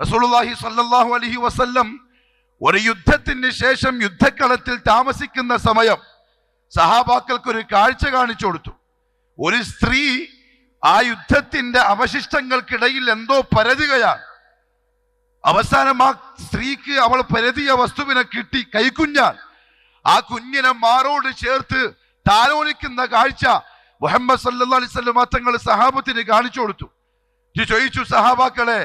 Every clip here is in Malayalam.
റസൂലുള്ളാഹി സ്വല്ലല്ലാഹു അലൈഹി വസല്ലം ഒരു യുദ്ധത്തിന് ശേഷം യുദ്ധക്കളത്തിൽ താമസിക്കുന്ന സമയം സഹാബാക്കൾക്ക് ഒരു കാഴ്ച കാണിച്ചു കൊടുത്തു. ഒരു സ്ത്രീ ആ യുദ്ധത്തിന്റെ അവശിഷ്ടങ്ങൾക്കിടയിൽ എന്തോ പരതുകയാണ്. അവസാനം ആ സ്ത്രീക്ക് അവൾ പരതിയ വസ്തുവിനെ കിട്ടി കൈക്കുഞ്ഞാൽ. ആ കുഞ്ഞിനെ മാറോട് ചേർത്ത് താലോലിക്കുന്ന കാഴ്ച മുഹമ്മദ് സല്ലാ അലൈവല്ല തങ്ങൾ സഹാബത്തിന് കാണിച്ചു കൊടുത്തു. ചോദിച്ചു സഹാബാക്കളെ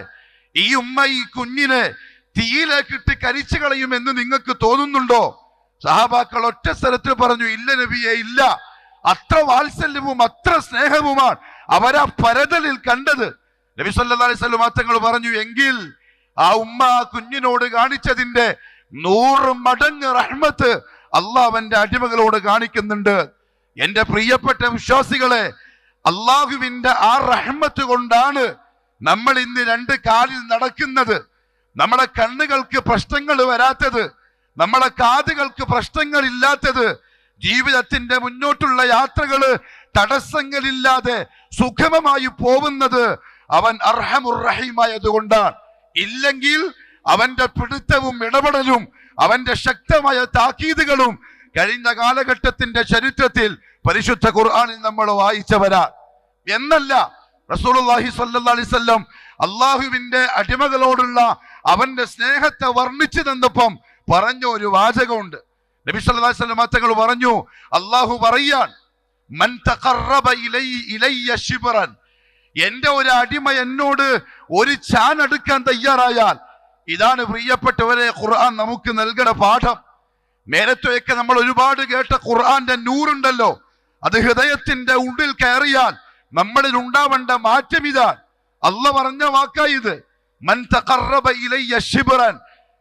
ഈ ഉമ്മ ഈ കുഞ്ഞിനെ തീയിലേക്കിട്ട് കരിച്ചു കളയുമെന്ന് നിങ്ങൾക്ക് തോന്നുന്നുണ്ടോ? സഹാബാക്കൾ ഒറ്റ സ്ഥലത്തിൽ പറഞ്ഞു ഇല്ല നബിയെ ഇല്ല. അത്ര വാത്സല്യവും അത്ര സ്നേഹവുമാണ് അവരാ പരതലിൽ കണ്ടത്. നബി സല്ലാ അലൈവല്ല തങ്ങൾ പറഞ്ഞു എങ്കിൽ ആ ഉമ്മ ആ കുഞ്ഞിനോട് കാണിച്ചതിന്റെ നൂറ് മടങ്ങ് റഹ്മത്ത് അള്ളാഹുവിന്റെ അടിമകളോട് കാണിക്കുന്നുണ്ട്. എന്റെ പ്രിയപ്പെട്ട വിശ്വാസികളെ അള്ളാഹുവിന്റെ ആ റഹ്മത്ത് കൊണ്ടാണ് നമ്മൾ ഇന്ന് രണ്ട് കാലിൽ നടക്കുന്നത് നമ്മുടെ കണ്ണുകൾക്ക് പ്രശ്നങ്ങൾ വരാത്തത് നമ്മുടെ കാതുകൾക്ക് പ്രശ്നങ്ങൾ ഇല്ലാത്തത് ജീവിതത്തിന്റെ മുന്നോട്ടുള്ള യാത്രകൾ തടസ്സങ്ങളില്ലാതെ സുഖമമായി പോകുന്നത് അവൻ അർഹമുറഹീമായതുകൊണ്ടാണ് ഇല്ലെങ്കിൽ അവന്റെ പിടുത്തവും ഇടപെടലും അവന്റെ ശക്തമായ താക്കീതുകളും കഴിഞ്ഞ കാലഘട്ടത്തിന്റെ ചരിത്രത്തിൽ പരിശുദ്ധ ഖുർആാനിൽ നമ്മൾ വായിച്ചവരാ എന്നല്ല റസൂലുള്ളാഹി സ്വല്ലല്ലാഹി അലൈഹി വസല്ലം അള്ളാഹുവിന്റെ അടിമകളോടുള്ള അവന്റെ സ്നേഹത്തെ വർണിച്ചു തന്നപ്പം പറഞ്ഞ ഒരു വാചകമുണ്ട്. നബി സല്ലല്ലാഹു അലൈഹി വസല്ലം പറഞ്ഞു അള്ളാഹു പറയാൻ മൻ തഖറബ എന്റെ ഒരു അടിമ എന്നോട് ഒരു ചാൻ എടുക്കാൻ തയ്യാറായാൽ ഇതാണ് പ്രിയപ്പെട്ടവരെ ഖുർആൻ നമുക്ക് നൽകണ പാഠം. നേരത്തെയൊക്കെ നമ്മൾ ഒരുപാട് കേട്ട ഖുർആന്റെ നൂറുണ്ടല്ലോ അത് ഹൃദയത്തിന്റെ ഉള്ളിൽ കയറിയാൽ നമ്മളിൽ ഉണ്ടാവേണ്ട മാറ്റം ഇതാണ് അല്ല പറഞ്ഞ വാക്കായി ഇത്.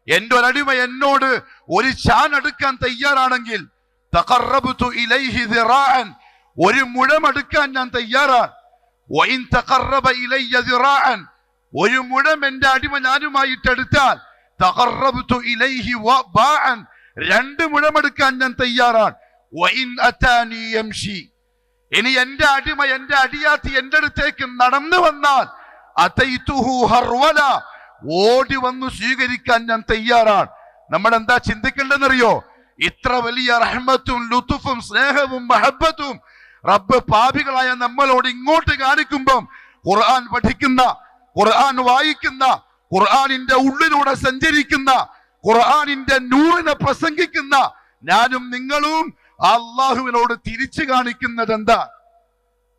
എന്റെ ഒരടിമ എന്നോട് ഒരു ചാൻ എടുക്കാൻ തയ്യാറാണെങ്കിൽ ഒരു മുഴമെടുക്കാൻ ഞാൻ തയ്യാറാണ് ഒരു മുഴം എന്റെ അടിമ ഞാനുമായിട്ട് എടുത്താൽ രണ്ട് മുഴമെടുക്കാൻ ഞാൻ തയ്യാറാണ്. ഇനി എന്റെ അടിമ എന്റെ അടിയാത്തി എന്റെ അടുത്തേക്ക് നടന്നു വന്നാൽ ഹർവല. ഓടി വന്നു സ്വീകരിക്കാൻ ഞാൻ തയ്യാറാണ്. നമ്മൾ എന്താ ചിന്തിക്കേണ്ടെന്നറിയോ ഇത്ര വലിയ റഹ്മത്തും ലുത്തുഫും സ്നേഹവും മഹബത്തും റബ്ബ് പാപികളായ നമ്മളോട് ഇങ്ങോട്ട് കാണിക്കുമ്പം ഖുർആൻ പഠിക്കുന്ന ഖുർആൻ വായിക്കുന്ന ഖുർആാനിന്റെ ഉള്ളിലൂടെ സഞ്ചരിക്കുന്ന ഖുർആാനിന്റെ നൂറിനെ പ്രസംഗിക്കുന്ന ഞാനും നിങ്ങളും അള്ളാഹുവിനോട് തിരിച്ചു കാണിക്കുന്നത് എന്താ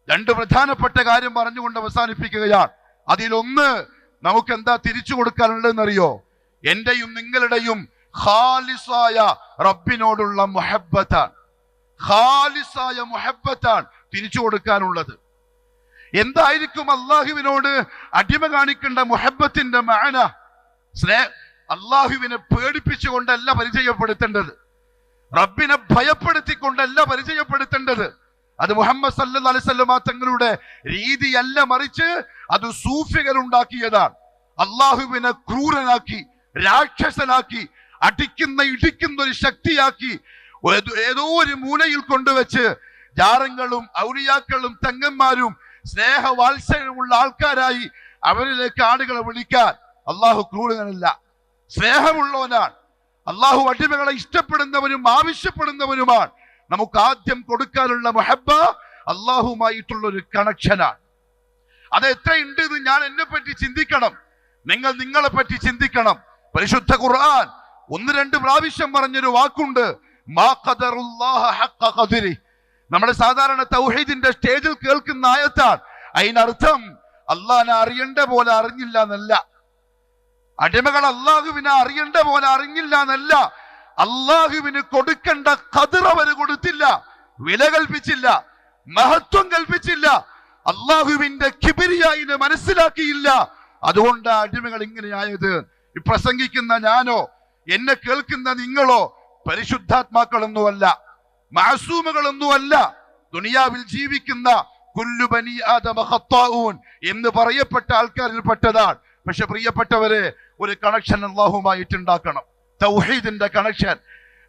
രണ്ട് പ്രധാനപ്പെട്ട കാര്യം പറഞ്ഞുകൊണ്ട് അവസാനിപ്പിക്കുകയാണ്. അതിലൊന്ന് നമുക്ക് എന്താ തിരിച്ചു കൊടുക്കാനുള്ളതെന്നറിയോ? എന്റെയും നിങ്ങളുടെയും ഖാലിസായ റബ്ബിനോടുള്ള മുഹബത്താണ് ഖാലിസായ മുഹബത്താണ് തിരിച്ചു കൊടുക്കാനുള്ളത്. എന്തായിരിക്കും അള്ളാഹുവിനോട് അടിമ കാണിക്കേണ്ട മുഹബത്തിന്റെ മാന? സ്നേ അള്ളാഹുവിനെ പേടിപ്പിച്ചുകൊണ്ടല്ല പരിചയപ്പെടുത്തേണ്ടത്. റബ്ബിനെ ഭയപ്പെടുത്തിക്കൊണ്ടല്ല പരിചയപ്പെടുത്തേണ്ടത്. അത് മുഹമ്മദ് സല്ലു അലൈവല്ല തങ്ങളുടെ രീതിയല്ല മറിച്ച് അത് സൂഫികൾ ഉണ്ടാക്കിയതാണ്. അള്ളാഹുവിനെ ക്രൂരനാക്കി രാക്ഷസനാക്കി അടിക്കുന്ന ഇടിക്കുന്ന ഒരു ശക്തിയാക്കി ഏതോ- ഒരു മൂലയിൽ കൊണ്ടുവച്ച് ജാറങ്ങളും ഔലിയാക്കളും തങ്ങന്മാരും സ്നേഹവാത്സല്യമുള്ള ആൾക്കാരായി അവരിലേക്ക് ആളുകളെ വിളിക്കാൻ. അള്ളാഹു ക്രൂരനല്ല സ്നേഹമുള്ളവനാണ്. അള്ളാഹു അടിമകളെ ഇഷ്ടപ്പെടുന്നവനും ആവശ്യപ്പെടുന്നവനുമാണ്. നമുക്ക് ആദ്യം കൊടുക്കാനുള്ള മഹബ അള്ളാഹുമായിട്ടുള്ള ഒരു കണക്ഷനാണ് അത് എത്രയുണ്ട് എന്ന് ഞാൻ എന്നെ പറ്റി ചിന്തിക്കണം. നിങ്ങൾ നിങ്ങളെ പറ്റി ചിന്തിക്കണം. പരിശുദ്ധ ഖുർആൻ ഒന്ന് രണ്ട് പ്രാവശ്യം പറഞ്ഞൊരു വാക്കുണ്ട്. നമ്മുടെ സാധാരണ തൗഹീദിന്റെ സ്റ്റേജിൽ കേൾക്കുന്ന ആയത്താണ്. അതിനർത്ഥം അള്ളാഹിനെ അറിയേണ്ട പോലെ അറിഞ്ഞില്ല എന്നല്ല. അടിമകൾ അള്ളാഹുവിനെ അറിയേണ്ട പോലെ അറിഞ്ഞില്ല എന്നല്ല അള്ളാഹുവിന് കൊടുക്കേണ്ട കതിർ അവർ കൊടുത്തില്ല. വില കൽപ്പിച്ചില്ല. മഹത്വം കൽപ്പിച്ചില്ല. അള്ളാഹുവിന്റെ കിബിരിയായിനെ മനസ്സിലാക്കിയില്ല. അതുകൊണ്ട് അടിമകൾ ഇങ്ങനെയായത്. പ്രസംഗിക്കുന്ന ഞാനോ എന്നെ കേൾക്കുന്ന നിങ്ങളോ പരിശുദ്ധാത്മാക്കളൊന്നുമല്ല. മാസൂമുകളൊന്നുമല്ല. ദുനിയാവിൽ ജീവിക്കുന്ന കുല്ലു ബനി ആദമ ഖത്താഊൻ എന്ന് പറയപ്പെട്ട ആൾക്കാരിൽ പെട്ടതാണ് പക്ഷെ പ്രിയപ്പെട്ടവരെ ഒരു കണക്ഷൻ അള്ളാഹുമായിട്ട് ഉണ്ടാക്കണം. തൗഹീദിന്റെ കണക്ഷൻ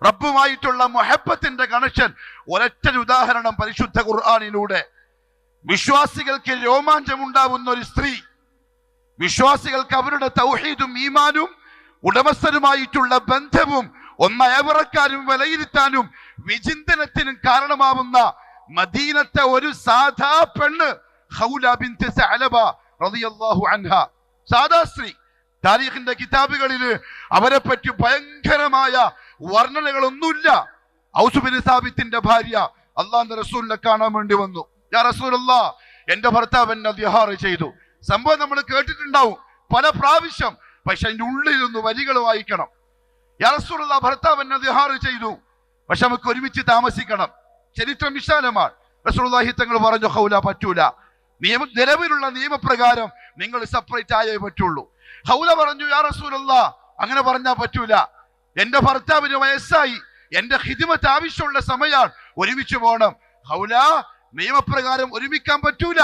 റബ്ബുമായിട്ടുള്ള മൊഹബത്തിന്റെ കണക്ഷൻ ഒരൊറ്റ ഉദാഹരണം പരിശുദ്ധ ഖുർആാനിലൂടെ. വിശ്വാസികൾക്ക് രോമാഞ്ചം ഉണ്ടാവുന്ന ഒരു സ്ത്രീ വിശ്വാസികൾക്ക് അവരുടെ തൗഹീദും ഈമാനും ഉടമസ്ഥരുമായിട്ടുള്ള ബന്ധവും ഒന്നയവിറക്കാനും വിലയിരുത്താനും വിചിന്തനത്തിനും കാരണമാവുന്ന മദീനത്തെ ഒരു സാധാ പെണ്ണ് ഖൗല ബിൻത് സഅലബ റളിയല്ലാഹു അൻഹ. സാധാ സ്ത്രീ താരീഖിന്റെ കിതാബുകളിൽ അവരെ പറ്റി ഭയങ്കരമായ വർണനകളൊന്നുമില്ല. ഔസുബിൻ സാബിത്തിന്റെ ഭാര്യ അള്ളാന്റെ റസൂലിനെ കാണാൻ വേണ്ടി വന്നു. ഞാൻ റസൂലല്ല എന്റെ ഭർത്താവ് എന്നെ ദിഹാർ ചെയ്തു. സംഭവം നമ്മൾ കേട്ടിട്ടുണ്ടാവും പല പ്രാവശ്യം പക്ഷെ അതിന്റെ ഉള്ളിലൊന്ന് വരികൾ വായിക്കണം. യാ റസൂലുള്ള ഭർത്താവ് എന്നെ ദിഹാർ ചെയ്തു. പക്ഷെ നമുക്ക് ഒരുമിച്ച് താമസിക്കണം. ചരിത്രം വിശാലമാണ്. റസൂലുള്ളാഹി തങ്ങൾ പറഞ്ഞു ഹൗല പറ്റൂല. നിയമ നിലവിലുള്ള നിയമപ്രകാരം നിങ്ങൾ സെപ്പറേറ്റ് ആയേ പറ്റുള്ളൂ. ഹൗല പറഞ്ഞു യാ റസൂലല്ല അങ്ങനെ പറഞ്ഞാൽ പറ്റൂല. എന്റെ ഭർത്താവിന് വയസ്സായി. എന്റെ ഹിദിമത്ത് ആവശ്യമുള്ള സമയമാണ്. ഒരുമിച്ച് പോകണം ഹൗല നിയമപ്രകാരം ഒരുമിക്കാൻ പറ്റൂല.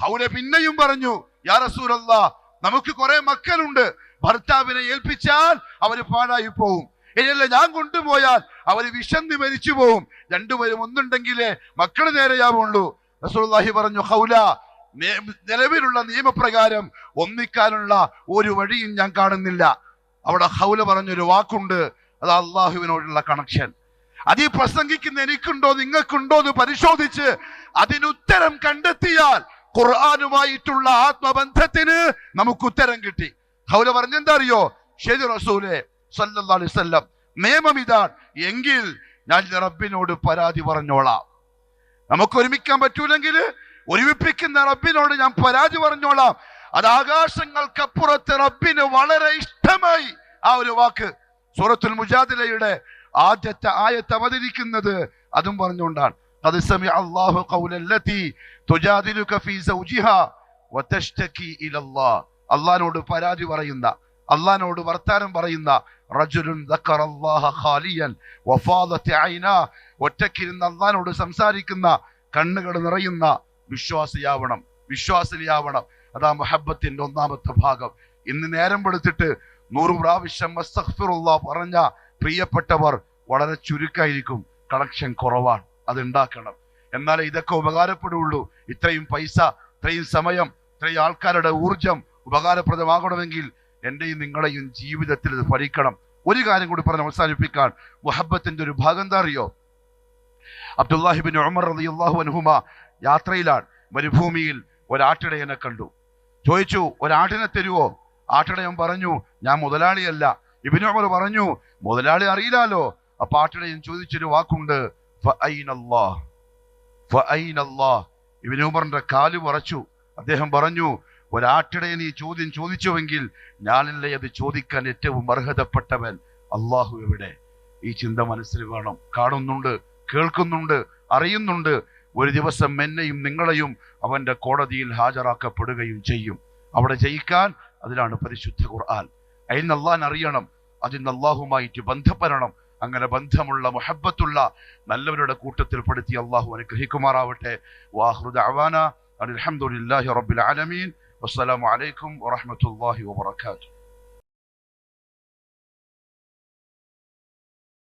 ഹൗല പിന്നെയും പറഞ്ഞു യാ റസൂലല്ല നമുക്ക് കുറെ മക്കളുണ്ട്. ഭർത്താവിനെ ഏൽപ്പിച്ചാൽ അവർ പാഴായി പോവും. ഇനിയല്ല ഞാൻ കൊണ്ടുപോയാൽ അവർ വിശന്ന് മരിച്ചു പോവും. രണ്ടുപേരും ഒന്നുണ്ടെങ്കിലേ മക്കൾ നേരെയാവുള്ളൂ. റസൂൽ പറഞ്ഞു ഹൗല നിലവിലുള്ള നിയമപ്രകാരം ഒന്നിക്കാനുള്ള ഒരു വഴിയും ഞാൻ കാണുന്നില്ല. അവിടെ ഹൗല പറഞ്ഞൊരു വാക്കുണ്ട്. അത് അള്ളാഹുവിനോടുള്ള കണക്ഷൻ അത് ഈ പ്രസംഗിക്കുന്ന എനിക്കുണ്ടോ നിങ്ങൾക്കുണ്ടോ എന്ന് പരിശോധിച്ച് അതിനുത്തരം കണ്ടെത്തിയാൽ ഖുർആാനുമായിട്ടുള്ള ആത്മബന്ധത്തിന് നമുക്ക് ഉത്തരം കിട്ടി. ഹൗല പറഞ്ഞെന്താ അറിയോ? ശരി റസൂലെ വസല്ലം നിയമം ഇതാണ്. എങ്കിൽ ഞാൻ റബ്ബിനോട് പരാതി പറഞ്ഞോളാം. നമുക്ക് ഒരുമിക്കാൻ പറ്റൂലെങ്കിൽ ഒരുമിപ്പിക്കുന്ന റബ്ബിനോട് ഞാൻ പരാതി പറഞ്ഞോളാം. അത് ആകാശങ്ങൾക്കപ്പുറത്ത് റബ്ബിന് വളരെ ഇഷ്ടമായി. ആ ഒരു വാക്ക് സൂറത്തുൽ മുജാദിലയുടെ ആദ്യത്തെ ആയത്ത് അവതരിക്കുന്നത് അതും പറഞ്ഞുകൊണ്ടാണ്. ഇലല്ലാഹ് അള്ളാഹിനോട് പരാതി പറയുന്ന അള്ളാനോട് വർത്താനം പറയുന്ന റജുലുൻ ഖാലിയൻ ഒറ്റക്കിരുന്ന് അള്ളാനോട് സംസാരിക്കുന്ന കണ്ണുകൾ നിറയുന്ന വിശ്വാസിയാവണം വിശ്വാസിനിയാവണം. അതാ മുഹബത്തിന്റെ ഒന്നാമത്തെ ഭാഗം. ഇന്ന് നേരം വെളുത്തിട്ട് നൂറ് പ്രാവശ്യം പറഞ്ഞ പ്രിയപ്പെട്ടവർ വളരെ ചുരുക്കായിരിക്കും. കണക്ഷൻ കുറവാണ്. അത് എന്നാൽ ഇതൊക്കെ ഉപകാരപ്പെടുള്ളൂ. ഇത്രയും പൈസ ഇത്രയും സമയം ഇത്രയും ആൾക്കാരുടെ ഊർജം ഉപകാരപ്രദമാകണമെങ്കിൽ എന്റെയും നിങ്ങളെയും ജീവിതത്തിൽ ഇത് ഭരിക്കണം. ഒരു കാര്യം കൂടി പറഞ്ഞ് അവസാനിപ്പിക്കാൻ. മുഹബത്തിന്റെ ഒരു ഭാഗം എന്താ അറിയോ? അബ്ദുല്ലാഹിബിൻ ഉമർ റളിയല്ലാഹു അൻഹുമ യാത്രയിലാണ്. മരുഭൂമിയിൽ ഒരാട്ടിടയനെ കണ്ടു. ചോദിച്ചു ഒരാട്ടിനെ തരുവോ? ആട്ടിടയൻ പറഞ്ഞു ഞാൻ മുതലാളിയല്ല. ഇബിനോമർ പറഞ്ഞു മുതലാളി അറിയില്ലാലോ അപ്പൊ ആട്ടിടയൻ ചോദിച്ചൊരു വാക്കുണ്ട് ഇബിനോമറിന്റെ കാൽ പറച്ചു അദ്ദേഹം പറഞ്ഞു ഒരാട്ടിടയൻ ഈ ചോദ്യം ചോദിച്ചുവെങ്കിൽ ഞാനല്ലേ അത് ചോദിക്കാൻ ഏറ്റവും അർഹതപ്പെട്ടവൻ? അള്ളാഹു എവിടെ? ഈ ചിന്ത മനസ്സിൽ വേണം. കാണുന്നുണ്ട് കേൾക്കുന്നുണ്ട് അറിയുന്നുണ്ട്. ഒരു ദിവസം എന്നെയും നിങ്ങളെയും അവന്റെ കോടതിയിൽ ഹാജരാക്കപ്പെടുകയും ചെയ്യും. അവിടെ ജയിക്കാൻ അതിലാണ് പരിശുദ്ധ ഖുർആൻ. അതിൽ അള്ളാൻ അറിയണം അതിൽ അള്ളാഹുമായിട്ട് ബന്ധപ്പെടണം. അങ്ങനെ ബന്ധമുള്ള മുഹബത്തുള്ള നല്ലവരുടെ കൂട്ടത്തിൽ പെടുത്തി അള്ളാഹു അനുഗ്രഹിക്കുമാറാവട്ടെ. വാഹൃദ അവാന അലഹമുല്ലാഹി റബ്ബിൽ ആലമീൻ. വസ്സലാമു അലൈക്കും വറഹ്മത്തുള്ളാഹി വബറകാതുഹു.